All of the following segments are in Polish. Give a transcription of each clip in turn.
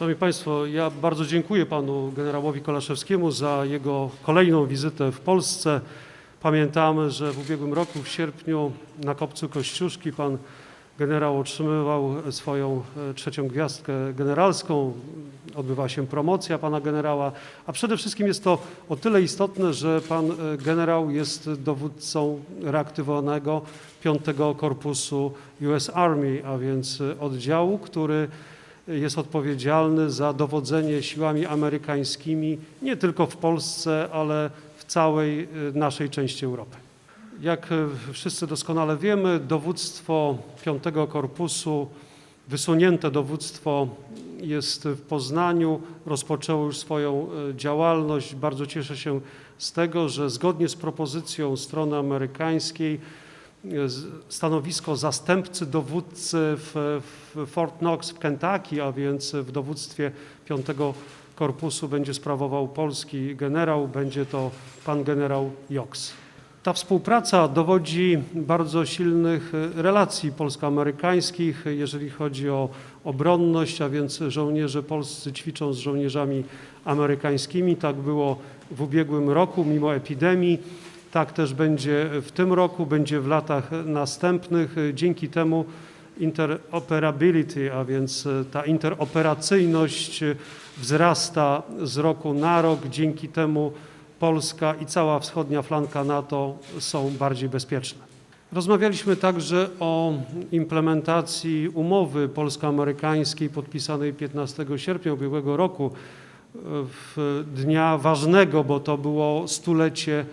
Szanowni Państwo, ja bardzo dziękuję panu generałowi Kolaszewskiemu za jego kolejną wizytę w Polsce. Pamiętamy, że w ubiegłym roku w sierpniu na Kopcu Kościuszki pan generał otrzymywał swoją e, trzecią gwiazdkę generalską. Odbywa się promocja pana generała, a przede wszystkim jest to o tyle istotne, że pan e, generał jest dowódcą reaktywowanego 5 Korpusu US Army, a więc oddziału, który jest odpowiedzialny za dowodzenie siłami amerykańskimi nie tylko w Polsce, ale w całej y, naszej części Europy. Jak y, wszyscy doskonale wiemy, dowództwo 5 Korpusu, wysunięte dowództwo jest w Poznaniu, rozpoczęło już swoją y, działalność. Bardzo cieszę się z tego, że zgodnie z propozycją strony amerykańskiej stanowisko zastępcy dowódcy w, w Fort Knox w Kentucky, a więc w dowództwie 5 Korpusu będzie sprawował polski generał, będzie to pan generał Joks. Ta współpraca dowodzi bardzo silnych e, relacji polsko-amerykańskich, jeżeli chodzi o obronność, a więc żołnierze polscy ćwiczą z żołnierzami amerykańskimi. Tak było w ubiegłym roku, mimo epidemii. Tak też będzie w tym roku, będzie w latach następnych. Dzięki temu interoperability, a więc ta interoperacyjność wzrasta z roku na rok. Dzięki temu Polska i cała wschodnia flanka NATO są bardziej bezpieczne. Rozmawialiśmy także o implementacji umowy polsko-amerykańskiej podpisanej 15 sierpnia ubiegłego roku w dnia ważnego, bo to było stulecie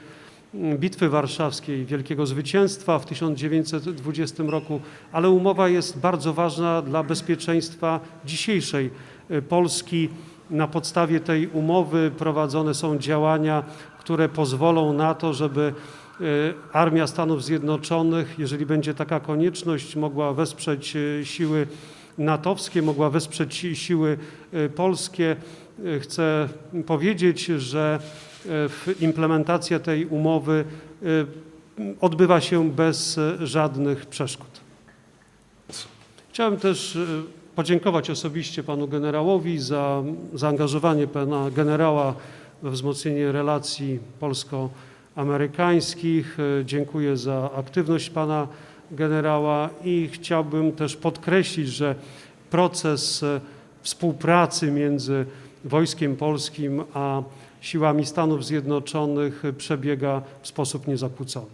Bitwy Warszawskiej, wielkiego zwycięstwa w 1920 roku, ale umowa jest bardzo ważna dla bezpieczeństwa dzisiejszej y, Polski. Na podstawie tej umowy prowadzone są działania, które pozwolą na to, żeby y, Armia Stanów Zjednoczonych, jeżeli będzie taka konieczność, mogła wesprzeć y, siły natowskie, mogła wesprzeć siły polskie. Chcę powiedzieć, że w- implementacja tej umowy y, odbywa się bez żadnych przeszkód. Chciałem też y, podziękować osobiście panu generałowi za zaangażowanie pana generała we wzmocnienie relacji polsko-amerykańskich. Dziękuję za aktywność pana generała i chciałbym też podkreślić, że proces e, współpracy między Wojskiem Polskim a siłami Stanów Zjednoczonych przebiega w sposób niezakłócony.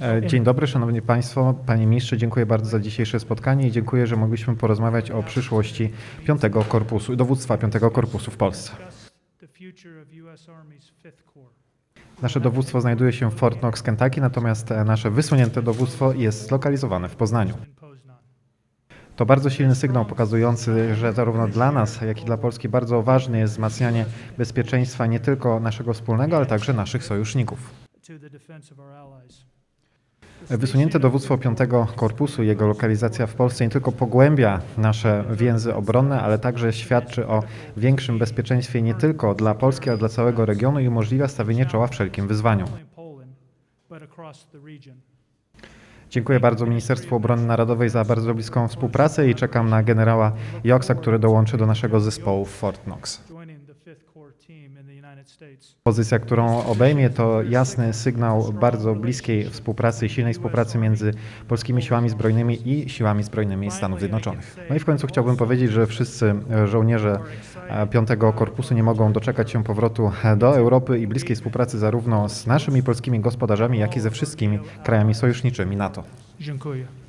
E, Dzień dobry, Szanowni Państwo. Panie Ministrze, dziękuję bardzo za dzisiejsze spotkanie i dziękuję, że mogliśmy porozmawiać o przyszłości 5 Korpusu, dowództwa 5 Korpusu w Polsce. Nasze dowództwo znajduje się w Fort Knox, Kentucky, natomiast e, nasze wysunięte dowództwo jest zlokalizowane w Poznaniu. To bardzo silny sygnał pokazujący, że zarówno dla nas, jak i dla Polski bardzo ważne jest wzmacnianie bezpieczeństwa nie tylko naszego wspólnego, ale także naszych sojuszników. Wysunięte dowództwo 5 Korpusu i jego lokalizacja w Polsce nie tylko pogłębia nasze więzy obronne, ale także świadczy o większym bezpieczeństwie nie tylko dla Polski, ale dla całego regionu i umożliwia stawienie czoła wszelkim wyzwaniom. Dziękuję bardzo Ministerstwu Obrony Narodowej za bardzo bliską współpracę i czekam na generała Joksa, który dołączy do naszego zespołu w Fort Knox. Pozycja, którą obejmie, to jasny sygnał bardzo bliskiej współpracy i silnej współpracy między polskimi siłami zbrojnymi i siłami zbrojnymi Stanów Zjednoczonych. No i w końcu chciałbym powiedzieć, że wszyscy żołnierze e, 5 Korpusu nie mogą doczekać się powrotu do Europy i bliskiej współpracy zarówno z naszymi polskimi gospodarzami, jak i ze wszystkimi krajami sojuszniczymi NATO. Dziękuję.